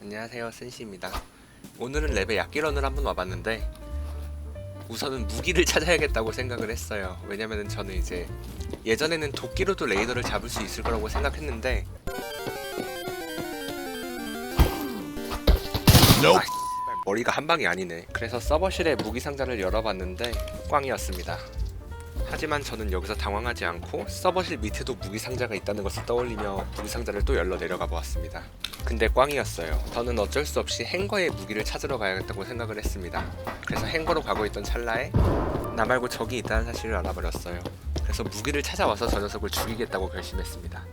안녕하세요 센시입니다. 오늘은 랩에 약기런을 한번 와봤는데 우선은 무기를 찾아야겠다고 생각을 했어요. 왜냐면은 저는 이제 예전에는 도끼로도 레이더를 잡을 수 있을 거라고 생각했는데 아, 씨발, 머리가 한 방이 아니네. 그래서 서버실에 무기 상자를 열어봤는데 꽝이었습니다. 하지만 저는 여기서 당황하지 않고 서버실 밑에도 무기 상자가 있다는 것을 떠올리며 무기 상자를 또 열러 내려가 보았습니다. 근데 꽝이었어요. 저는 어쩔 수 없이 행거의 무기를 찾으러 가야겠다고 생각을 했습니다. 그래서 행거로 가고 있던 찰나에 나 말고 적이 있다는 사실을 알아버렸어요. 그래서 무기를 찾아와서 저 녀석을 죽이겠다고 결심했습니다.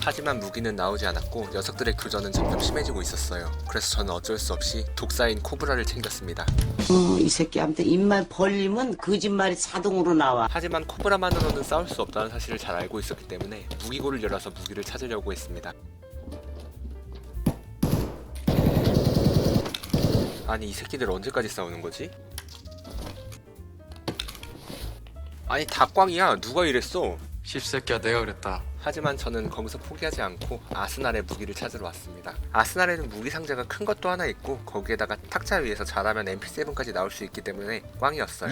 하지만 무기는 나오지 않았고 녀석들의 교전은 점점 심해지고 있었어요. 그래서 저는 어쩔 수 없이 독사인 코브라를 챙겼습니다. 어, 이 새끼한테 입만 벌리면 거짓말이 자동으로 나와. 하지만 코브라만으로는 싸울 수 없다는 사실을 잘 알고 있었기 때문에 무기고를 열어서 무기를 찾으려고 했습니다. 아니 이 새끼들 언제까지 싸우는 거지? 아니 다 꽝이야 누가 이랬어 씹새끼야 내가 그랬다 하지만 저는 거기서 포기하지 않고 아스날의 무기를 찾으러 왔습니다. 아스날에는 무기 상자가 큰 것도 하나 있고 거기에다가 탁자 위에서 잘하면 MP7까지 나올 수 있기 때문에 꽝이었어요.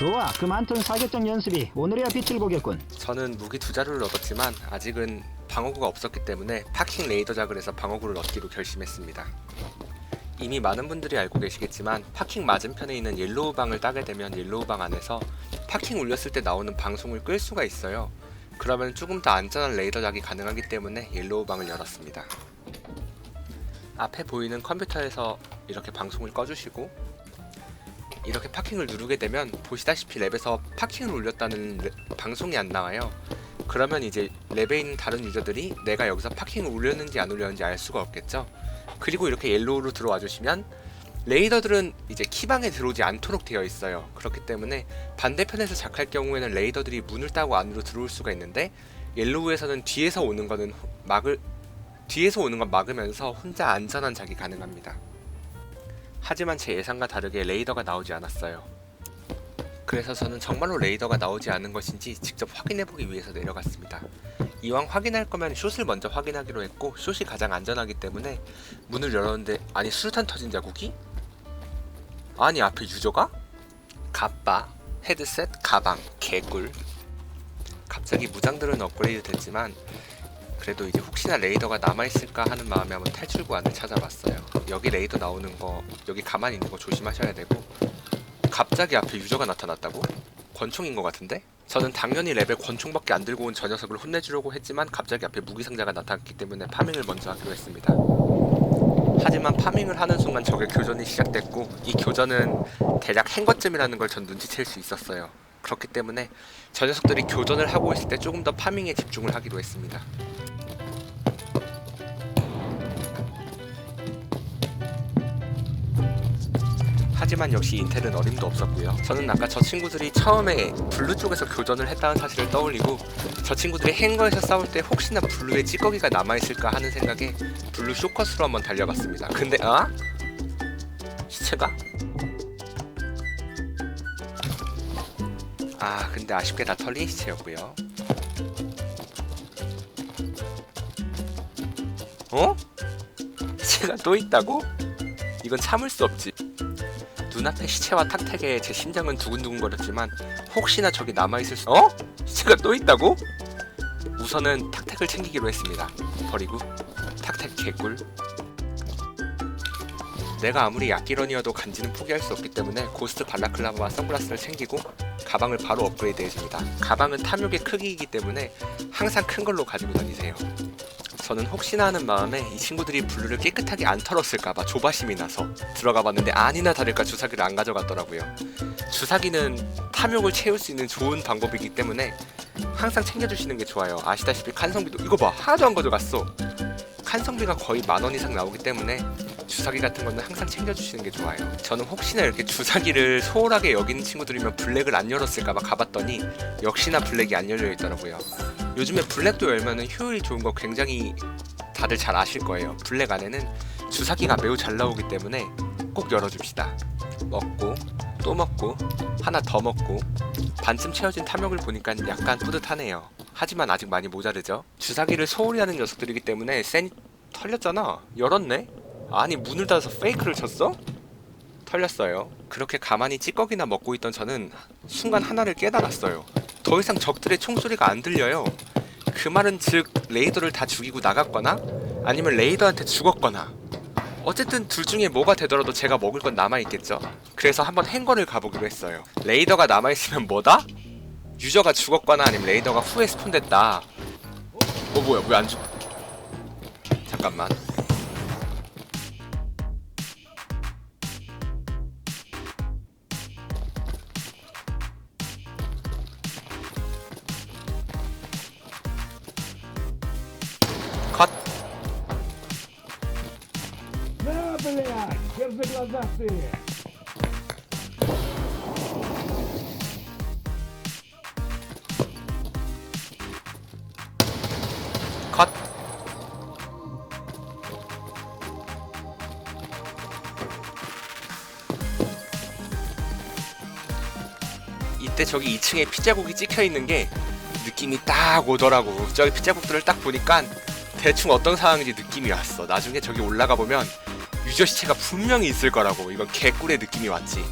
좋아 그 많던 사격장 연습이 오늘이야 빛을 보겠군 저는 무기 두 자루를 얻었지만 아직은 방어구가 없었기 때문에 파킹 레이더 작을 해서 방어구를 얻기로 결심했습니다. 이미 많은 분들이 알고 계시겠지만 파킹 맞은편에 있는 옐로우 방을 따게 되면 옐로우 방 안에서 파킹 울렸을 때 나오는 방송을 끌 수가 있어요. 그러면 조금 더 안전한 레이더 작이 가능하기 때문에 옐로우 방을 열었습니다. 앞에 보이는 컴퓨터에서 이렇게 방송을 꺼주시고 이렇게 파킹을 누르게 되면 보시다시피 랩에서 파킹을 울렸다는 레- 방송이 안 나와요. 그러면 이제 랩에 있는 다른 유저들이 내가 여기서 파킹을 울렸는지 안 울렸는지 알 수가 없겠죠. 그리고 이렇게 옐로우로 들어와 주시면 레이더들은 이제 키방에 들어오지 않도록 되어 있어요. 그렇기 때문에 반대편에서 작할 경우에는 레이더들이 문을 따고 안으로 들어올 수가 있는데 옐로우에서는 뒤에서 오는 거는 호- 막을 뒤에서 오는 건 막으면서 혼자 안전한 작이 가능합니다. 하지만 제 예상과 다르게 레이더가 나오지 않았어요. 그래서 저는 정말로 레이더가 나오지 않은 것인지 직접 확인해보기 위해서 내려갔습니다. 이왕 확인할 거면 숏을 먼저 확인하기로 했고 숏이 가장 안전하기 때문에 문을 열었는데 아니 수류탄 터진 자국이? 아니 앞에 유저가? 갑바, 헤드셋, 가방, 개꿀 갑자기 무장들은 업그레이드 됐지만 그래도 이제 혹시나 레이더가 남아있을까 하는 마음에 한번 탈출구 안을 찾아봤어요 여기 레이더 나오는 거 여기 가만히 있는 거 조심하셔야 되고 갑자기 앞에 유저가 나타났다고? 권총인 것 같은데? 저는 당연히 레벨 권총밖에 안 들고 온 저 녀석을 혼내주려고 했지만 갑자기 앞에 무기 상자가 나타났기 때문에 파밍을 먼저 하기로 했습니다. 하지만 파밍을 하는 순간 적의 교전이 시작됐고 이 교전은 대략 행거쯤이라는 걸 전 눈치챌 수 있었어요. 그렇기 때문에 저 녀석들이 교전을 하고 있을 때 조금 더 파밍에 집중을 하기로 했습니다. 하지만 역시 인텔은 어림도 없었고요. 저는 아까 저 친구들이 처음에 블루 쪽에서 교전을 했다는 사실을 떠올리고 저 친구들이 행거에서 싸울 때 혹시나 블루에 찌꺼기가 남아있을까 하는 생각에 블루 쇼커스로 한번 달려갔습니다. 근데 아? 시체가? 아 근데 아쉽게 다 털린 시체였고요. 어? 시체가 또 있다고? 이건 참을 수 없지. 눈앞에 시체와 탁택에 제 심장은 두근두근거렸지만 혹시나 저기 남아있을 수... 어? 시체가 또 있다고? 우선은 탁택을 챙기기로 했습니다. 버리고 탁택 개꿀 내가 아무리 약기런이어도 간지는 포기할 수 없기 때문에 고스트 발라클라바와 선글라스를 챙기고 가방을 바로 업그레이드 해줍니다. 가방은 탐욕의 크기이기 때문에 항상 큰 걸로 가지고 다니세요. 저는 혹시나 하는 마음에 이 친구들이 블루를 깨끗하게 안 털었을까봐 조바심이 나서 들어가 봤는데 아니나 다를까 주사기를 안 가져갔더라고요. 주사기는 탐욕을 채울 수 있는 좋은 방법이기 때문에 항상 챙겨주시는 게 좋아요. 아시다시피 칸성비도 이거 봐 하나도 안 가져갔어. 칸성비가 거의 만 원 이상 나오기 때문에 주사기 같은 거는 항상 챙겨주시는 게 좋아요. 저는 혹시나 이렇게 주사기를 소홀하게 여기는 친구들이면 블랙을 안 열었을까봐 가봤더니 역시나 블랙이 안 열려 있더라고요. 요즘에 블랙도 열면은 효율이 좋은 거 굉장히 다들 잘 아실 거예요. 블랙 안에는 주사기가 매우 잘 나오기 때문에 꼭 열어줍시다. 먹고 또 먹고 하나 더 먹고 반쯤 채워진 탐욕을 보니까 약간 뿌듯하네요. 하지만 아직 많이 모자르죠. 주사기를 소홀히 하는 녀석들이기 때문에 센이 털렸잖아. 열었네? 아니 문을 닫아서 페이크를 쳤어? 털렸어요. 그렇게 가만히 찌꺼기나 먹고 있던 저는 순간 하나를 깨달았어요. 더 이상 적들의 총소리가 안 들려요. 그 말은 즉 레이더를 다 죽이고 나갔거나 아니면 레이더한테 죽었거나 어쨌든 둘 중에 뭐가 되더라도 제가 먹을 건 남아있겠죠. 그래서 한번 행거를 가보기로 했어요. 레이더가 남아있으면 뭐다? 유저가 죽었거나 아니면 레이더가 후에 스폰됐다. 어 뭐야 왜 안 죽? 잠깐만. 컷. 이때 저기 2층에 피자국이 찍혀 있는 게 느낌이 딱 오더라고. 저기 피자국들을 딱 보니까 대충 어떤 상황인지 느낌이 왔어. 나중에 저기 올라가 보면 유저 시체가 분명히 있을 거라고. 이건 개꿀의 느낌이 왔지.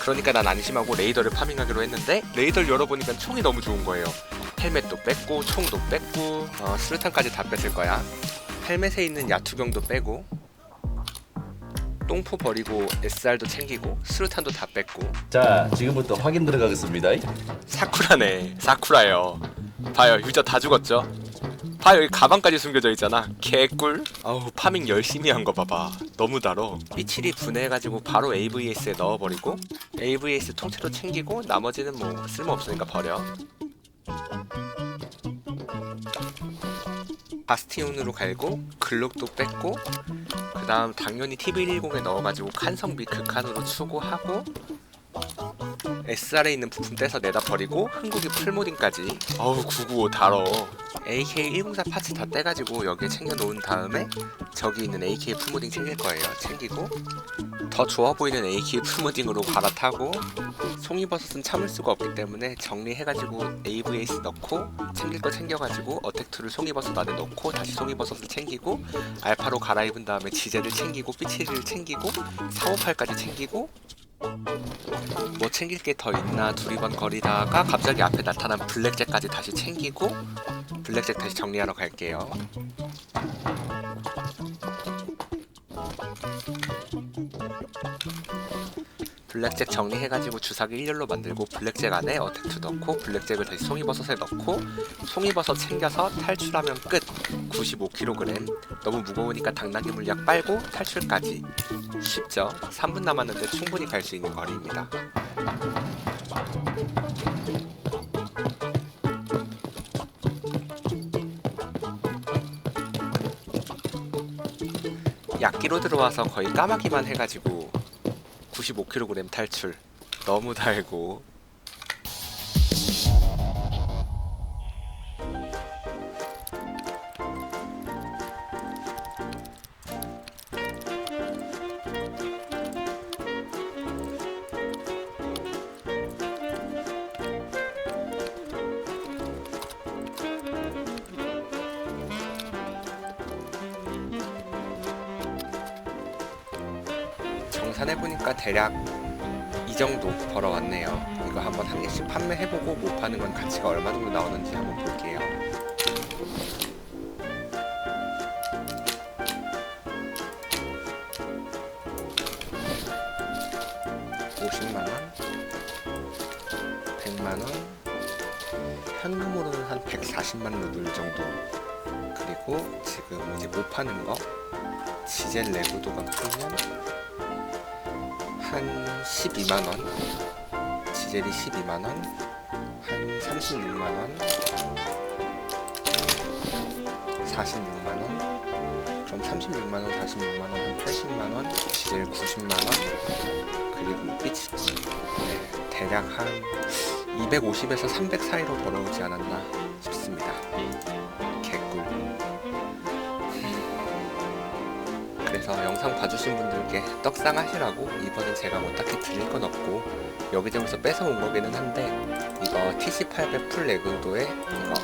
그러니까 난 안심하고 레이더를 파밍하기로 했는데 레이더를 열어보니까 총이 너무 좋은 거예요. 헬멧도 뺐고 총도 뺐고 어, 수류탄까지 다 뺐을 거야. 헬멧에 있는 야투경도 빼고 똥포 버리고 SR도 챙기고 수류탄도 다 뺐고 자, 지금부터 확인 들어가겠습니다. 사쿠라네 사쿠라요 봐요 유저 다 죽었죠 봐요 여기 가방까지 숨겨져 있잖아. 개꿀? 아우 파밍 열심히 한 거 봐봐. 너무 달어. 삐칠이 분해해가지고 바로 AVS에 넣어버리고 AVS 통째로 챙기고 나머지는 뭐 쓸모없으니까 버려. 바스티온으로 갈고 글록도 뺐고 그 다음 당연히 TV110에 넣어가지고 칸성비 극한으로 추구하고 SR에 있는 부품 떼서 내다 버리고 흥국이 풀모딩까지. 어우 995 달어 AK104 파츠 다 떼가지고 여기에 챙겨놓은 다음에 저기 있는 AK 풀모딩 챙길 거예요. 챙기고 더 좋아 보이는 AK 풀모딩으로 갈아타고 송이버섯은 참을 수가 없기 때문에 정리해가지고 AVS 넣고 챙길 거 챙겨가지고 어택2를 송이버섯 안에 넣고 다시 송이버섯을 챙기고 알파로 갈아입은 다음에 지제를 챙기고 삐치리를 챙기고 458까지 챙기고 뭐 챙길 게 더 있나 두리번 거리다가 갑자기 앞에 나타난 블랙잭까지 다시 챙기고 블랙잭 다시 정리하러 갈게요. 블랙잭 정리해가지고 주사기 일렬로 만들고 블랙잭 안에 어택트 넣고 블랙잭을 다시 송이버섯에 넣고 송이버섯 챙겨서 탈출하면 끝. 95kg 너무 무거우니까 당나귀 물약 빨고 탈출까지. 쉽죠? 3분 남았는데 충분히 갈 수 있는 거리입니다. 약기로 들어와서 거의 까마귀만 해가지고 95kg 탈출. 너무 달고 정산해보니까 대략 이 정도 벌어왔네요. 이거 한번 한 개씩 판매해보고 못 파는 건 가치가 얼마 정도 나오는지 한번 볼게요. (50만 원) (100만 원) 현금으로는 한 (140만 루블) 정도 그리고 지금 이제 못 파는 거 지젤 내구도가 풀면 한 12만원 지젤이 12만원 한 36만원 46만원 그럼 36만원 46만원 한 80만원 지젤 90만원 그리고 삐치. 네, 대략 한 250에서 300 사이로 벌어오지 않았나 그래서 영상 봐주신 분들께 떡상 하시라고 이번엔 제가 뭐 딱히 드릴 건 없고 여기저기서 뺏어온 거기는 한데 이거 TC800 풀 레그도에 이거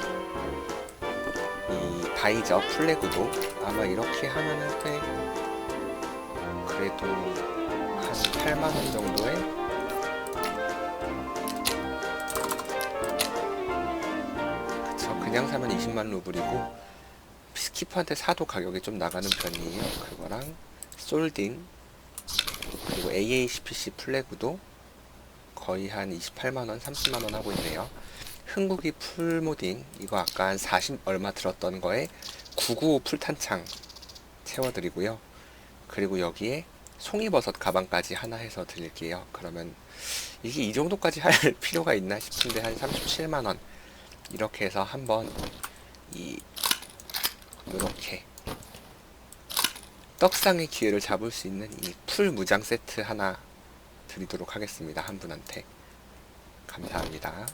가이저 플래그도 아마 이렇게 하면은 꽤 그래도 한 8만원 정도에 그냥 사면 20만 루블이고 스 키퍼한테 사도 가격이 좀 나가는 편이에요. 그거랑 솔딩 그리고 AACPC 플래그도 거의 한 28만원 30만원 하고 있네요. 흥국이 풀모딩 이거 아까 한 40 얼마 들었던 거에 995 풀탄창 채워드리고요. 그리고 여기에 송이버섯 가방까지 하나 해서 드릴게요. 그러면 이게 이 정도까지 할 필요가 있나 싶은데 한 37만원. 이렇게 해서 한번 이 이렇게 떡상의 기회를 잡을 수 있는 이 풀 무장 세트 하나 드리도록 하겠습니다. 한 분한테. 감사합니다